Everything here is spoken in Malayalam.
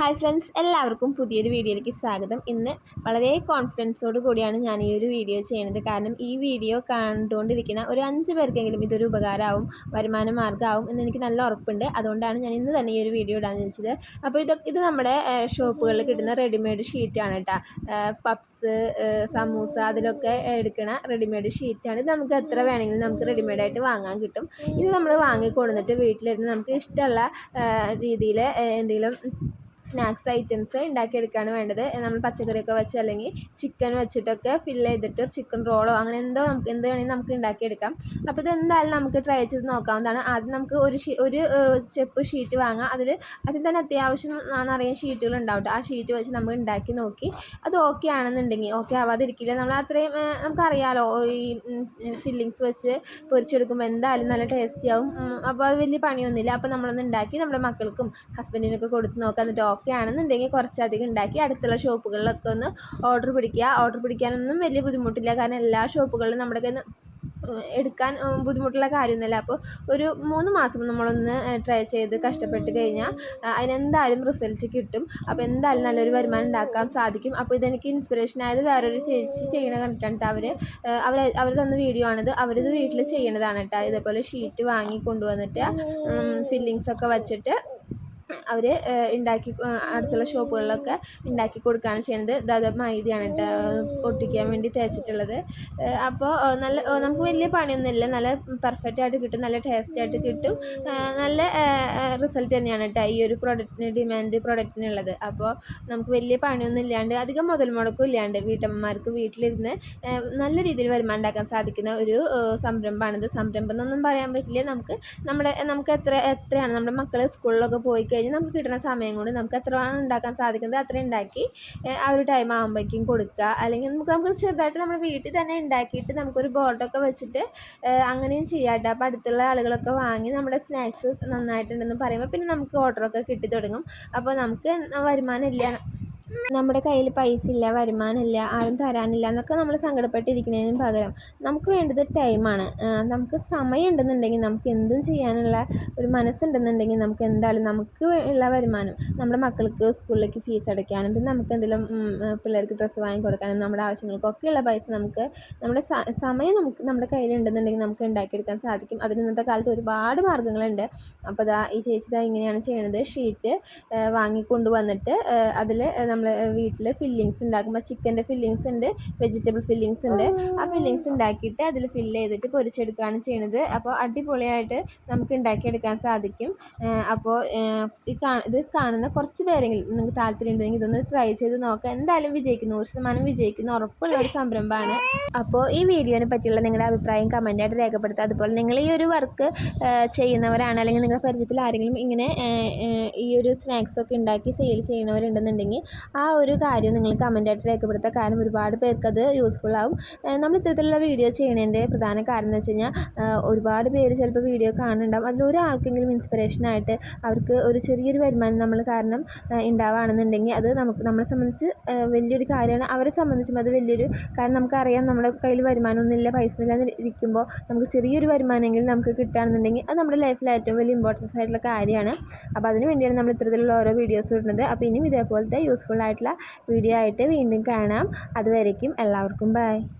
ഹായ് ഫ്രണ്ട്സ് എല്ലാവർക്കും പുതിയൊരു വീഡിയോയിലേക്ക് സ്വാഗതം. ഇന്ന് വളരെ കോൺഫിഡൻസോട് കൂടിയാണ് ഞാൻ ഈ ഒരു വീഡിയോ ചെയ്യുന്നത്. കാരണം ഈ വീഡിയോ കണ്ടുകൊണ്ടിരിക്കുന്ന ഒരു അഞ്ച് പേർക്കെങ്കിലും ഇതൊരു ഉപകാരമാവും വരുമാന മാർഗമാവും എന്ന് എനിക്ക് നല്ല ഉറപ്പുണ്ട്. അതുകൊണ്ടാണ് ഞാൻ ഇന്ന് തന്നെ ഈ ഒരു വീഡിയോ ഇടാൻ വെച്ചത് അപ്പോൾ ഇത് ഇത് നമ്മുടെ ഷോപ്പുകളിൽ കിട്ടുന്ന റെഡിമെയ്ഡ് ഷീറ്റാണ് കേട്ടോ പപ്സ് സമൂസ അതിലൊക്കെ എടുക്കുന്ന റെഡിമെയ്ഡ് ഷീറ്റാണ് ഇത് നമുക്ക് എത്ര വേണമെങ്കിലും നമുക്ക് റെഡിമെയ്ഡായിട്ട് വാങ്ങാൻ കിട്ടും. ഇത് നമ്മൾ വാങ്ങിക്കൊടുന്നിട്ട് വീട്ടിലിരുന്ന് നമുക്ക് ഇഷ്ടമുള്ള രീതിയിൽ എന്തെങ്കിലും സ്നാക്സ് ഐറ്റംസ് ഉണ്ടാക്കിയെടുക്കുകയാണ് വേണ്ടത്. നമ്മൾ പച്ചക്കറിയൊക്കെ വെച്ച് അല്ലെങ്കിൽ ചിക്കൻ വെച്ചിട്ടൊക്കെ ഫിൽ ചെയ്തിട്ട് ചിക്കൻ റോളോ അങ്ങനെ എന്തോ നമുക്ക് എന്ത് വേണമെങ്കിലും നമുക്ക് ഉണ്ടാക്കിയെടുക്കാം. അപ്പോൾ ഇത് എന്തായാലും നമുക്ക് ട്രൈ ചെയ്ത് നോക്കാവുന്നതാണ്. ആദ്യം നമുക്ക് ഒരു ഷീ ഒരു ചെപ്പ് ഷീറ്റ് വാങ്ങാം. അതിൽ അതിൽ തന്നെ അത്യാവശ്യം നിറയെ ഷീറ്റുകൾ ഉണ്ടാവും ആ ഷീറ്റ് വെച്ച് നമ്മൾ ഉണ്ടാക്കി നോക്കി. അത് ഓക്കെ ആണെന്നുണ്ടെങ്കിൽ ഓക്കെ ആവാതിരിക്കില്ല. നമ്മൾ അത്രയും നമുക്കറിയാലോ ഈ ഫില്ലിങ്സ് വെച്ച് പൊരിച്ചെടുക്കുമ്പോൾ എന്തായാലും നല്ല ടേസ്റ്റി ആവും. അപ്പോൾ അത് വലിയ പണിയൊന്നുമില്ല. അപ്പോൾ നമ്മളൊന്ന് ഉണ്ടാക്കി നമ്മുടെ മക്കൾക്കും ഹസ്ബൻഡിനൊക്കെ കൊടുത്ത് നോക്കാം. എന്നിട്ട് ഓക്കെ ആണെന്നുണ്ടെങ്കിൽ കുറച്ചധികം ഉണ്ടാക്കി അടുത്തുള്ള ഷോപ്പുകളിലൊക്കെ ഒന്ന് ഓർഡർ പിടിക്കുക. ഓർഡർ പിടിക്കാനൊന്നും വലിയ ബുദ്ധിമുട്ടില്ല. കാരണം എല്ലാ ഷോപ്പുകളിലും നമ്മുടെ കയ്യിൽ എടുക്കാൻ ബുദ്ധിമുട്ടുള്ള കാര്യമൊന്നുമില്ല. അപ്പോൾ ഒരു മൂന്ന് മാസം നമ്മളൊന്ന് ട്രൈ ചെയ്ത് കഷ്ടപ്പെട്ട് കഴിഞ്ഞാൽ അതിനെന്തായാലും റിസൾട്ട് കിട്ടും. അപ്പോൾ എന്തായാലും നല്ലൊരു വരുമാനം ഉണ്ടാക്കാൻ സാധിക്കും. അപ്പോൾ ഇതെനിക്ക് ഇൻസ്പിറേഷൻ ആയത് വേറൊരു ചേച്ചി ചെയ്യണ കണ്ടിട്ടുണ്ട് അവർ അവർ അവർ തന്ന വീഡിയോ ആണിത്. അവരിത് വീട്ടിൽ ചെയ്യണതാണ് കേട്ടോ ഇതേപോലെ ഷീറ്റ് വാങ്ങി കൊണ്ടുവന്നിട്ട് ഫില്ലിങ്സൊക്കെ വച്ചിട്ട് അവർ ഉണ്ടാക്കി അടുത്തുള്ള ഷോപ്പുകളിലൊക്കെ ഉണ്ടാക്കി കൊടുക്കുകയാണ് ചെയ്യുന്നത്. ഇതാ മൈദയാണ് കേട്ടോ ഒട്ടിക്കാൻ വേണ്ടി തേച്ചിട്ടുള്ളത്. അപ്പോൾ നല്ല നമുക്ക് വലിയ പണിയൊന്നുമില്ല നല്ല പെർഫെക്റ്റ് ആയിട്ട് കിട്ടും നല്ല ടേസ്റ്റ് ആയിട്ട് കിട്ടും. നല്ല റിസൾട്ട് തന്നെയാണ് കേട്ടോ ഈ ഒരു പ്രൊഡക്റ്റിന് ഡിമാൻഡ് പ്രൊഡക്റ്റിനുള്ളത് അപ്പോൾ നമുക്ക് വലിയ പണിയൊന്നും ഇല്ലാണ്ട് അധികം മുതൽ മുടക്കും ഇല്ലാണ്ട് വീട്ടമ്മമാർക്ക് വീട്ടിലിരുന്ന് നല്ല രീതിയിൽ വരുമാനം ഉണ്ടാക്കാൻ സാധിക്കുന്ന ഒരു സംരംഭമാണിത്. സംരംഭം എന്നൊന്നും പറയാൻ പറ്റില്ല. നമുക്ക് നമ്മുടെ നമുക്ക് എത്ര എത്രയാണ് നമ്മുടെ മക്കൾ സ്കൂളിലൊക്കെ പോയി കഴിഞ്ഞ് നമുക്ക് കിട്ടുന്ന സമയം കൊണ്ട് നമുക്ക് എത്രയാണ് ഉണ്ടാക്കാൻ സാധിക്കുന്നത് അത്രയും ഉണ്ടാക്കി ആ ഒരു ടൈം ആകുമ്പോഴേക്കും കൊടുക്കുക. അല്ലെങ്കിൽ നമുക്ക് നമുക്ക് ചെറുതായിട്ട് നമ്മുടെ വീട്ടിൽ തന്നെ ഉണ്ടാക്കിയിട്ട് നമുക്കൊരു ബോർഡൊക്കെ വെച്ചിട്ട് അങ്ങനെയും ചെയ്യാം കേട്ടോ. അപ്പോൾ അടുത്തുള്ള ആളുകളൊക്കെ വാങ്ങി നമ്മുടെ സ്നാക്സ് നന്നായിട്ടുണ്ടെന്ന് പറയുമ്പോൾ പിന്നെ നമുക്ക് ഓർഡറൊക്കെ കിട്ടി തുടങ്ങും. അപ്പോൾ നമുക്ക് വരുമാനമില്ല നമ്മുടെ കയ്യിൽ പൈസ ഇല്ല വരുമാനമില്ല ആരും തരാനില്ല എന്നൊക്കെ നമ്മൾ സങ്കടപ്പെട്ടിരിക്കുന്നതിന് പകരം നമുക്ക് വേണ്ടത് ടൈമാണ് നമുക്ക് സമയം ഉണ്ടെന്നുണ്ടെങ്കിൽ നമുക്ക് എന്തും ചെയ്യാനുള്ള ഒരു മനസ്സുണ്ടെന്നുണ്ടെങ്കിൽ നമുക്ക് എന്തായാലും നമുക്ക് ഉള്ള വരുമാനം നമ്മുടെ മക്കൾക്ക് സ്കൂളിലേക്ക് ഫീസ് അടയ്ക്കാനും പിന്നെ നമുക്ക് എന്തെങ്കിലും പിള്ളേർക്ക് ഡ്രസ്സ് വാങ്ങി കൊടുക്കാനും നമ്മുടെ ആവശ്യങ്ങൾക്കൊക്കെയുള്ള പൈസ നമുക്ക് നമ്മുടെ സമയം നമുക്ക് നമ്മുടെ കയ്യിലുണ്ടെന്നുണ്ടെങ്കിൽ നമുക്ക് ഉണ്ടാക്കിയെടുക്കാൻ സാധിക്കും. അതിന് ഇന്നത്തെ കാലത്ത് ഒരുപാട് മാർഗങ്ങളുണ്ട്. അപ്പോൾ ദാ ഈ ചേച്ചി ദാ ഇങ്ങനെയാണ് ചെയ്യണത്. ഷീറ്റ് വാങ്ങിക്കൊണ്ട് വന്നിട്ട് അതിൽ നമ്മൾ വീട്ടിൽ ഫില്ലിങ്സ് ഉണ്ടാക്കുമ്പോൾ ചിക്കന്റെ ഫില്ലിങ്സ് ഉണ്ട് വെജിറ്റബിൾ ഫില്ലിങ്സ് ഉണ്ട്. ആ ഫില്ലിങ്സ് ഉണ്ടാക്കിയിട്ട് അതിൽ ഫില്ല് ചെയ്തിട്ട് പൊരിച്ചെടുക്കുകയാണ് ചെയ്യുന്നത് അപ്പോൾ അടിപൊളിയായിട്ട് നമുക്ക് ഉണ്ടാക്കിയെടുക്കാൻ സാധിക്കും. അപ്പോൾ ഈ ഇത് കാണുന്ന കുറച്ച് പേരെങ്കിലും നിങ്ങൾക്ക് താല്പര്യം ഉണ്ടെങ്കിൽ ഇതൊന്ന് ട്രൈ ചെയ്ത് നോക്കാം. എന്തായാലും വിജയിക്കും നൂറ് ശതമാനം വിജയിക്കുന്ന. ഉറപ്പുള്ള ഒരു സംരംഭമാണ്. അപ്പോൾ ഈ വീഡിയോനെ പറ്റിയുള്ള നിങ്ങളുടെ അഭിപ്രായം കമന്റായിട്ട് രേഖപ്പെടുത്തുക. അതുപോലെ നിങ്ങൾ ഈ ഒരു വർക്ക് ചെയ്യുന്നവരാണ് അല്ലെങ്കിൽ നിങ്ങളുടെ പരിചയത്തിൽ ആരെങ്കിലും ഇങ്ങനെ ഈ ഒരു സ്നാക്സ് ഒക്കെ ഉണ്ടാക്കി സെയിൽ ചെയ്യുന്നവരുണ്ടെന്നുണ്ടെങ്കിൽ ആ ഒരു കാര്യം നിങ്ങൾ കമന്റായിട്ട് രേഖപ്പെടുത്തുക കാരണം ഒരുപാട് പേർക്ക് അത് യൂസ്ഫുൾ ആവും നമ്മൾ ഇത്തരത്തിലുള്ള വീഡിയോ ചെയ്യുന്നതിന്റെ പ്രധാന കാരണം എന്ന് വെച്ച് കഴിഞ്ഞാൽ ഒരുപാട് പേര് ചിലപ്പോൾ വീഡിയോ കാണുന്നുണ്ടാവും. അതിലൊരാൾക്കെങ്കിലും ഇൻസ്പിറേഷനായിട്ട് അവർക്ക് ഒരു ചെറിയൊരു വരുമാനം നമ്മൾ കാരണം ഉണ്ടാവുകയാണെന്നുണ്ടെങ്കിൽ അത് നമുക്ക് നമ്മളെ സംബന്ധിച്ച് വലിയൊരു കാര്യമാണ്. അവരെ സംബന്ധിച്ചും അത് വലിയൊരു കാരണം നമുക്കറിയാം. നമ്മുടെ കയ്യിൽ വരുമാനമൊന്നുമില്ല പൈസ ഇല്ലാതെ ഇരിക്കുമ്പോൾ നമുക്ക് ചെറിയൊരു വരുമാനമെങ്കിലും നമുക്ക് കിട്ടുകയാണെന്നുണ്ടെങ്കിൽ അത് നമ്മുടെ ലൈഫിൽ ഏറ്റവും വലിയ ഇമ്പോർട്ടൻസ് ആയിട്ടുള്ള കാര്യമാണ്. അപ്പോൾ അതിന് വേണ്ടിയാണ് നമ്മൾ ഇത്തരത്തിലുള്ള ഓരോ വീഡിയോസ് ഇടുന്നത്. അപ്പോൾ ഇനിയും ഇതേപോലത്തെ ആയിട്ടുള്ള വീഡിയോ ആയിട്ട് വീണ്ടും കാണാം. അതുവരേക്കും എല്ലാവർക്കും ബൈ.